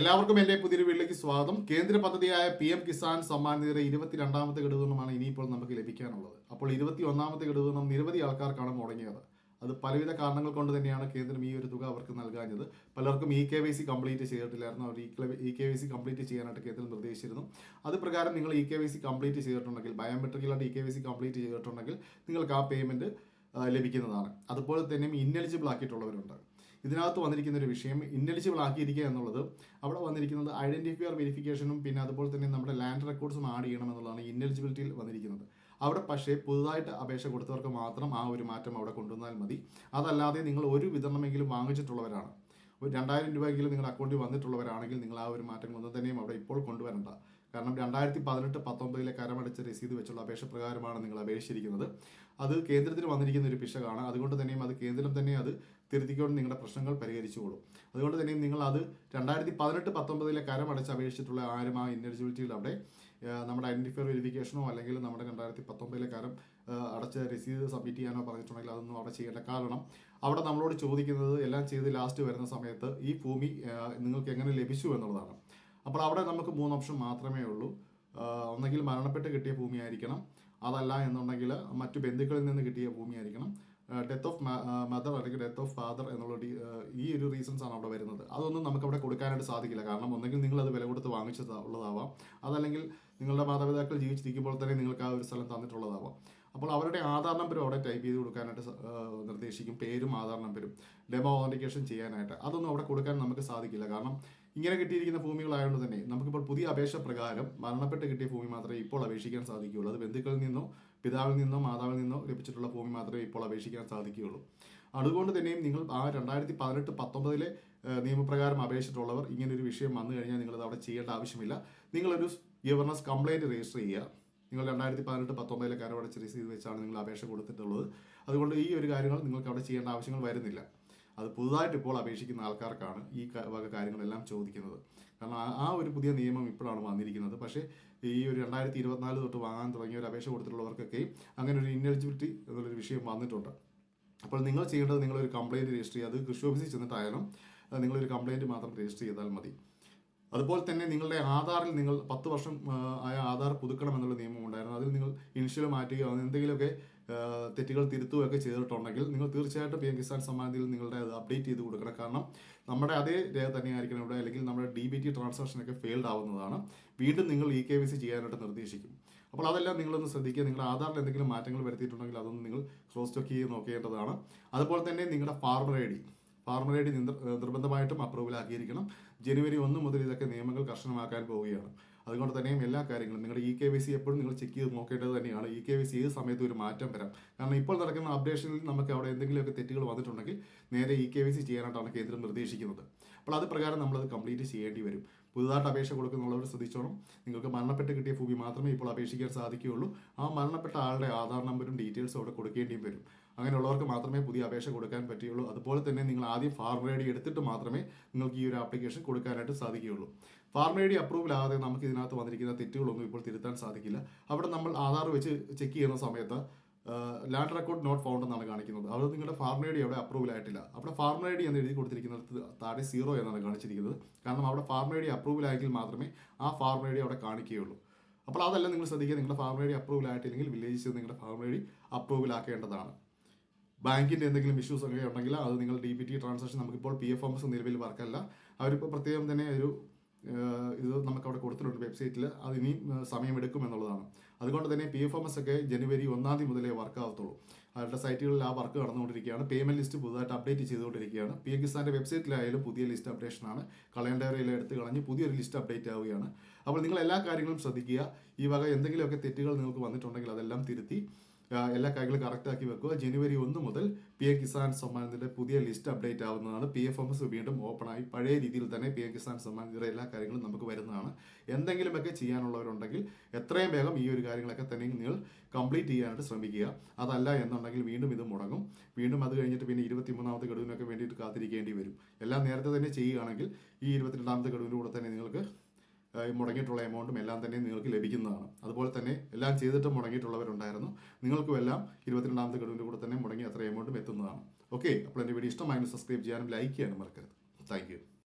എല്ലാവർക്കും എന്റെ പുതിയൊരു വീട്ടിലേക്ക് സ്വാഗതം. കേന്ദ്ര പദ്ധതിയായ പി എം കിസാൻ സമ്മാൻ നിധിയുടെ ഇരുപത്തിരണ്ടാമത്തെ ഘടകമാണ് ഇനിയിപ്പോൾ നമുക്ക് ലഭിക്കാനുള്ളത്. അപ്പോൾ ഇരുപത്തി ഒന്നാമത്തെ ഘടകം നിരവധി ആൾക്കാർക്കാണ് മുടങ്ങിയത്. അത് പലവിധ കാരണങ്ങൾ കൊണ്ട് തന്നെയാണ് കേന്ദ്രം ഈ ഒരു തുക അവർക്ക് നൽകാഞ്ഞത്. പലർക്കും E K Y C complete ചെയ്തിട്ടില്ലായിരുന്നു. അവർ E K Y C complete ചെയ്യാനായിട്ട് കേന്ദ്രം നിർദ്ദേശിച്ചിരുന്നു. അത് പ്രകാരം നിങ്ങൾ E K Y C complete ചെയ്തിട്ടുണ്ടെങ്കിൽ ബയോമെട്രിക്കലായിട്ട് E K Y C complete ചെയ്തിട്ടുണ്ടെങ്കിൽ നിങ്ങൾക്ക് ആ പേയ്മെന്റ് ലഭിക്കുന്നതാണ്. അതുപോലെ തന്നെ ഇന്നലിജിബിൾ ആക്കിയിട്ടുള്ളവരുണ്ട്. ഇതിനകത്ത് വന്നിരിക്കുന്ന ഒരു വിഷയം ഇന്നലിജിബിൾ ആക്കിയിരിക്കുക എന്നുള്ളത്. അവിടെ വന്നിരിക്കുന്നത് ഐഡന്റിഫയർ വെരിഫിക്കേഷനും പിന്നെ അതുപോലെ തന്നെ നമ്മുടെ ലാൻഡ് റെക്കോർഡ്സും ആഡ് ചെയ്യണം എന്നുള്ളതാണ് ഇന്നലിജിബിലിറ്റിയിൽ വന്നിരിക്കുന്നത്. അവിടെ പക്ഷേ പുതുതായിട്ട് അപേക്ഷ കൊടുത്തവർക്ക് മാത്രം ആ ഒരു മാറ്റം അവിടെ കൊണ്ടുവന്നാൽ മതി. അതല്ലാതെ നിങ്ങൾ ഒരു വിതരണമെങ്കിലും വാങ്ങിച്ചിട്ടുള്ളവരാണ്. രണ്ടായിരം രൂപയെങ്കിലും നിങ്ങളുടെ അക്കൗണ്ടിൽ വന്നിട്ടുള്ളവരാണെങ്കിൽ നിങ്ങൾ ആ ഒരു മാറ്റങ്ങളൊന്നും തന്നെയും അവിടെ ഇപ്പോൾ കാരണം രണ്ടായിരത്തി പതിനെട്ട് പത്തൊമ്പതിലെ കരമടച്ച രസീത് വെച്ചുള്ള അപേക്ഷ പ്രകാരമാണ് നിങ്ങൾ അപേക്ഷിച്ചിരിക്കുന്നത്. അത് കേന്ദ്രത്തിന് വന്നിരിക്കുന്ന ഒരു പിശകാണ്. അതുകൊണ്ട് തന്നെയും അത് കേന്ദ്രം തന്നെ അത് തിരുത്തിക്കൊണ്ട് നിങ്ങളുടെ പ്രശ്നങ്ങൾ പരിഹരിച്ചുകൊള്ളും. അതുകൊണ്ട് തന്നെയും നിങ്ങൾ അത് രണ്ടായിരത്തി പതിനെട്ട് പത്തൊമ്പതിലെ കരമടച്ച് അപേക്ഷിച്ചിട്ടുള്ള ആരും ആ ഇന്നലിജിബിലിറ്റിയിൽ അവിടെ നമ്മുടെ ഐഡന്റിഫയർ വെരിഫിക്കേഷനോ അല്ലെങ്കിൽ നമ്മുടെ രണ്ടായിരത്തി പത്തൊമ്പതിലെ ആ, അടച്ച രസീത് സബ്മിറ്റ് ചെയ്യാനോ പറഞ്ഞിട്ടുണ്ടെങ്കിൽ അതൊന്നും അവിടെ ചെയ്യേണ്ട കാരണം അവിടെ നമ്മളോട് ചോദിക്കുന്നത് എല്ലാം ചെയ്ത് ലാസ്റ്റ് വരുന്ന സമയത്ത് ഈ ഭൂമി നിങ്ങൾക്ക് എങ്ങനെ ലഭിച്ചു എന്നുള്ളതാണ്. അപ്പോൾ അവിടെ നമുക്ക് മൂന്ന് ഓപ്ഷൻ മാത്രമേ ഉള്ളൂ. ഒന്നെങ്കിൽ മരണപ്പെട്ട് കിട്ടിയ ഭൂമിയായിരിക്കണം. അതല്ല എന്നുണ്ടെങ്കിൽ മറ്റു ബന്ധുക്കളിൽ നിന്ന് കിട്ടിയ ഭൂമിയായിരിക്കണം. ഡെത്ത് ഓഫ് മദർ അല്ലെങ്കിൽ ഡെത്ത് ഓഫ് ഫാദർ എന്നുള്ള ഈ ഒരു റീസൺസ് ആണ് അവിടെ വരുന്നത്. അതൊന്നും നമുക്ക് അവിടെ കൊടുക്കാനായിട്ട് സാധിക്കില്ല. കാരണം ഒന്നെങ്കിൽ നിങ്ങൾ അത് വില കൊടുത്ത് വാങ്ങിച്ചത് ഉള്ളതാവാം. അതല്ലെങ്കിൽ നിങ്ങളുടെ മാതാപിതാക്കൾ ജീവിച്ചിരിക്കുമ്പോൾ തന്നെ നിങ്ങൾക്ക് ആ ഒരു സ്ഥലം തന്നിട്ടുള്ളതാവാം. അപ്പോൾ അവരുടെ ആധാർ നമ്പർ അവിടെ ടൈപ്പ് ചെയ്ത് കൊടുക്കാനായിട്ട് നിർദ്ദേശിക്കും. പേരും ആധാർ നമ്പരും ഡെമോ ഓതന്റിക്കേഷൻ ചെയ്യാനായിട്ട്. അതൊന്നും അവിടെ കൊടുക്കാൻ നമുക്ക് സാധിക്കില്ല. കാരണം ഇങ്ങനെ കിട്ടിയിരിക്കുന്ന ഭൂമികളായതുകൊണ്ട് തന്നെ നമുക്കിപ്പോൾ പുതിയ അപേക്ഷ പ്രകാരം മരണപ്പെട്ട് കിട്ടിയ ഭൂമി മാത്രമേ ഇപ്പോൾ അപേക്ഷിക്കാൻ സാധിക്കുകയുള്ളൂ. അത് ബന്ധുക്കളിൽ നിന്നോ പിതാവിൽ നിന്നോ മാതാവിൽ നിന്നോ ലഭിച്ചിട്ടുള്ള ഭൂമി മാത്രമേ ഇപ്പോൾ അപേക്ഷിക്കാൻ സാധിക്കുകയുള്ളൂ. അതുകൊണ്ട് തന്നെയും നിങ്ങൾ ആ രണ്ടായിരത്തി പതിനെട്ട് പത്തൊമ്പതിലെ നിയമപ്രകാരം അപേക്ഷിച്ചിട്ടുള്ളവർ ഇങ്ങനൊരു വിഷയം വന്നു കഴിഞ്ഞാൽ നിങ്ങളത് അവിടെ ചെയ്യേണ്ട ആവശ്യമില്ല. നിങ്ങളൊരു ഗവർണൻസ് കംപ്ലൈന്റ് രജിസ്റ്റർ ചെയ്യുക. നിങ്ങൾ രണ്ടായിരത്തി പതിനെട്ട് പത്തൊമ്പതിലെ കരമടച്ച് രസീത് വെച്ചാണ് നിങ്ങൾ അപേക്ഷ കൊടുത്തിട്ടുള്ളത്. അതുകൊണ്ട് ഈ ഒരു കാര്യങ്ങൾ നിങ്ങൾക്ക് അവിടെ ചെയ്യേണ്ട ആവശ്യങ്ങൾ വരുന്നില്ല. അത് പുതുതായിട്ട് ഇപ്പോൾ അപേക്ഷിക്കുന്ന ആൾക്കാർക്കാണ് ഈ വക കാര്യങ്ങളെല്ലാം ചോദിക്കുന്നത്. കാരണം ആ- ഒരു പുതിയ നിയമം ഇപ്പോഴാണ് വന്നിരിക്കുന്നത്. പക്ഷേ ഈ ഒരു രണ്ടായിരത്തി ഇരുപത്തിനാല് തൊട്ട് വാങ്ങാൻ തുടങ്ങിയ ഒരു അപേക്ഷ കൊടുത്തിട്ടുള്ളവർക്കൊക്കെയും അങ്ങനെ ഒരു ഇന്നെലിജിബിലിറ്റി എന്നുള്ളൊരു വിഷയം വന്നിട്ടുണ്ട്. അപ്പോൾ നിങ്ങൾ ചെയ്യേണ്ടത് നിങ്ങളൊരു കംപ്ലയിന്റ് രജിസ്റ്റർ ചെയ്യുക. അത് കൃഷി ഓഫീസിൽ ചെന്നിട്ടായാലും നിങ്ങളൊരു കംപ്ലയിന്റ് മാത്രം രജിസ്റ്റർ ചെയ്താൽ മതി. അതുപോലെ തന്നെ നിങ്ങളുടെ ആധാറിൽ നിങ്ങൾ പത്ത് വർഷം ആയ ആധാർ പുതുക്കണം എന്നുള്ള നിയമം ഉണ്ടായിരുന്നു. അതിൽ നിങ്ങൾ ഇനിഷ്യൽ മാറ്റുകയോ എന്തെങ്കിലുമൊക്കെ തെറ്റുകൾ തിരുത്തുകയൊക്കെ ചെയ്തിട്ടുണ്ടെങ്കിൽ നിങ്ങൾ തീർച്ചയായിട്ടും പി എം കിസാൻ സമ്മാനത്തിൽ നിങ്ങളുടെ അത് അപ്ഡേറ്റ് ചെയ്ത് കൊടുക്കണം. കാരണം നമ്മുടെ അതേ രേഖ തന്നെയായിരിക്കണം ഇവിടെ അല്ലെങ്കിൽ നമ്മുടെ ഡി ബി ടി ട്രാൻസാക്ഷനൊക്കെ ഫെയിൽഡ് ആവുന്നതാണ്. വീണ്ടും നിങ്ങൾ ഇ കെ വി സി ചെയ്യാനായിട്ട് നിർദ്ദേശിക്കും. അപ്പോൾ അതെല്ലാം നിങ്ങളൊന്ന് ശ്രദ്ധിക്കുക. നിങ്ങളുടെ ആധാറിൽ എന്തെങ്കിലും മാറ്റങ്ങൾ വരുത്തിയിട്ടുണ്ടെങ്കിൽ അതൊന്ന് നിങ്ങൾ ക്രോസ് ചെക്ക് ചെയ്ത് നോക്കേണ്ടതാണ്. അതുപോലെ തന്നെ നിങ്ങളുടെ farmer I D farmer I D നിർബന്ധമായിട്ടും അപ്രൂവൽ ആക്കിയിരിക്കണം. ജനുവരി ഒന്ന് മുതൽ ഇതൊക്കെ നിയമങ്ങൾ കർശനമാക്കാൻ പോവുകയാണ്. അതുകൊണ്ട് തന്നെയും എല്ലാ കാര്യങ്ങളും നിങ്ങളുടെ ഇ കെ വി സി എപ്പോഴും നിങ്ങൾ ചെക്ക് ചെയ്ത് നോക്കേണ്ടത് തന്നെയാണ്. ഇ കെ വി സി ഏത് സമയത്ത് ഒരു മാറ്റം വരാം. കാരണം ഇപ്പോൾ നടക്കുന്ന അപ്ഡേഷനിൽ നമുക്ക് അവിടെ എന്തെങ്കിലുമൊക്കെ തെറ്റുകൾ വന്നിട്ടുണ്ടെങ്കിൽ നേരെ ഇ കെ വി സി ചെയ്യാനായിട്ടാണ് കേന്ദ്രം നിർദ്ദേശിക്കുന്നത്. അപ്പോൾ അത് പ്രകാരം നമ്മളത് കംപ്ലീറ്റ് ചെയ്യേണ്ടി വരും. പുതുതായിട്ട് അപേക്ഷ കൊടുക്കുന്നുള്ളവർ ശ്രദ്ധിച്ചോണം. നിങ്ങൾക്ക് മരണപ്പെട്ട് കിട്ടിയ ഭൂമി മാത്രമേ ഇപ്പോൾ അപേക്ഷിക്കാൻ സാധിക്കുകയുള്ളൂ. ആ മരണപ്പെട്ട ആളുടെ ആധാർ നമ്പറും ഡീറ്റെയിൽസും അവിടെ കൊടുക്കേണ്ടിയും വരും. അങ്ങനെയുള്ളവർക്ക് മാത്രമേ പുതിയ അപേക്ഷ കൊടുക്കാൻ പറ്റുകയുള്ളൂ അതുപോലെ തന്നെ നിങ്ങൾ ആദ്യം ഫാർമർ ഐ ഡി എടുത്തിട്ട് മാത്രമേ നിങ്ങൾക്ക് ഈ ഒരു ആപ്ലിക്കേഷൻ കൊടുക്കാനായിട്ട് സാധിക്കുകയുള്ളൂ. ഫാർമർ ഐ ഡി അപ്രൂവൽ ആകാതെ നമുക്ക് ഇതിനകത്ത് വന്നിരിക്കുന്ന തെറ്റുകളൊന്നും ഇപ്പോൾ തിരുത്താൻ സാധിക്കില്ല. അവിടെ നമ്മൾ ആധാർ വെച്ച് ചെക്ക് ചെയ്യുന്ന സമയത്ത് ലാൻഡ് റെക്കോർഡ് നോട്ട് ഫൗണ്ട് എന്നാണ് കാണിക്കുന്നത്. അവിടെ നിങ്ങളുടെ ഫാർമർ ഐ ഡി അവിടെ അപ്രൂവൽ ആയിട്ടില്ല അവിടെ ഫാർമർ ഐ ഡി എന്ന് എഴുതി കൊടുത്തിരിക്കുന്നത് താഴെ സീറോ എന്നാണ് കാണിച്ചിരിക്കുന്നത്. കാരണം അവിടെ ഫാർമർ ഐ ഡി അപ്രൂവൽ ആയെങ്കിൽ മാത്രമേ ആ ഫാർമർ ഐ ഡി അവിടെ കാണിക്കുകയുള്ളൂ. അപ്പോൾ അതല്ല നിങ്ങൾ ശ്രദ്ധിക്കുക. നിങ്ങളുടെ ഫാർമർ ഐ ഡി അപ്രൂവൽ ആയിട്ടില്ലെങ്കിൽ വില്ലേജിൽ നിങ്ങളുടെ ഫാർമർ ഐ ഡി അപ്രൂവൽ ആക്കേണ്ടതാണ് ബാങ്കിന്റെ എന്തെങ്കിലും ഇഷ്യൂസ് ഒക്കെ ഉണ്ടെങ്കിൽ അത് നിങ്ങൾ ഡി ബി ടി ട്രാൻസാക്ഷൻ നമുക്കിപ്പോൾ പി എഫ് ഓഫീസ് നിലവിൽ വർക്കല്ല അവരിപ്പോൾ പ്രത്യേകം തന്നെ ഒരു ഇത് നമുക്ക് അവിടെ കൊടുത്തിട്ടുണ്ട് വെബ്സൈറ്റിൽ അത് ഇനിയും സമയമെടുക്കും എന്നുള്ളതാണ്. അതുകൊണ്ട് തന്നെ പി എഫ് എം എസ് ഒക്കെ ജനുവരി ഒന്നാം തീയതി മുതലേ വർക്ക് ആവത്തുള്ളൂ. അവരുടെ സൈറ്റുകളിൽ ആ വർക്ക് നടന്നുകൊണ്ടിരിക്കുകയാണ്. പേയ്മെന്റ് ലിസ്റ്റ് പുതുതായിട്ട് അപ്ഡേറ്റ് ചെയ്തുകൊണ്ടിരിക്കുകയാണ്. പി എം കിസാന്റെ വെബ്സൈറ്റിലായാലും പുതിയ ലിസ്റ്റ് അപ്ഡേഷനാണ് കളയണ്ടവരെല്ലാം എടുത്ത് കളഞ്ഞ് പുതിയൊരു ലിസ്റ്റ് അപ്ഡേറ്റ് ആവുകയാണ്. അപ്പോൾ നിങ്ങൾ എല്ലാ കാര്യങ്ങളും ശ്രദ്ധിക്കുക. ഈ വക എന്തെങ്കിലുമൊക്കെ തെറ്റുകൾ നിങ്ങൾക്ക് വന്നിട്ടുണ്ടെങ്കിൽ അതെല്ലാം തിരുത്തി. എല്ലാ കാര്യങ്ങളും കറക്റ്റ് ആക്കി വെക്കുക. ജനുവരി ഒന്ന് മുതൽ പി എ കിസാൻ സമ്മാനത്തിന്റെ പുതിയ ലിസ്റ്റ് അപ്ഡേറ്റ് ആവുന്നതാണ്. പി എഫ് എം എസ് വീണ്ടും ഓപ്പൺ ആയി. പഴയ രീതിയിൽ തന്നെ പി എ കിസാൻ സമ്മാനത്തിന്റെ എല്ലാ കാര്യങ്ങളും നമുക്ക് വരുന്നതാണ്. എന്തെങ്കിലുമൊക്കെ ചെയ്യാനുള്ളവരുണ്ടെങ്കിൽ എത്രയും വേഗം ഈ ഒരു കാര്യങ്ങളൊക്കെ തന്നെ നിങ്ങൾ കംപ്ലീറ്റ് ചെയ്യാനായിട്ട് ശ്രമിക്കുക. അതല്ല എന്നുണ്ടെങ്കിൽ വീണ്ടും ഇത് മുടങ്ങും. വീണ്ടും അത് കഴിഞ്ഞിട്ട് പിന്നെ ഇരുപത്തി മൂന്നാമത്തെ ഗഡുവിനൊക്കെ വേണ്ടിയിട്ട് കാത്തിരിക്കേണ്ടി വരും. എല്ലാം നേരത്തെ തന്നെ ചെയ്യുകയാണെങ്കിൽ ഈ ഇരുപത്തിരണ്ടാമത്തെ ഗഡുവിന്റെ തന്നെ നിങ്ങൾക്ക് മുടങ്ങിയിട്ടുള്ള എമൗണ്ടും എല്ലാം തന്നെ നിങ്ങൾക്ക് ലഭിക്കുന്നതാണ്. അതുപോലെ തന്നെ എല്ലാം ചെയ്തിട്ട് മുടങ്ങിയിട്ടുള്ളവരുണ്ടായിരുന്നു. നിങ്ങൾക്കും എല്ലാം ഇരുപത്തിരണ്ടാമത്തെ ഗഡുവിന്റെ കൂടെ തന്നെ മുടങ്ങി അത്ര എമൗണ്ടും എത്തുന്നതാണ്. ഓക്കെ അപ്പോൾ എന്റെ വീഡിയോ ഇഷ്ടമായിരുന്നു സബ്സ്ക്രൈബ് ചെയ്യാനും ലൈക്ക് ചെയ്യാനും മറക്കരുത്. താങ്ക്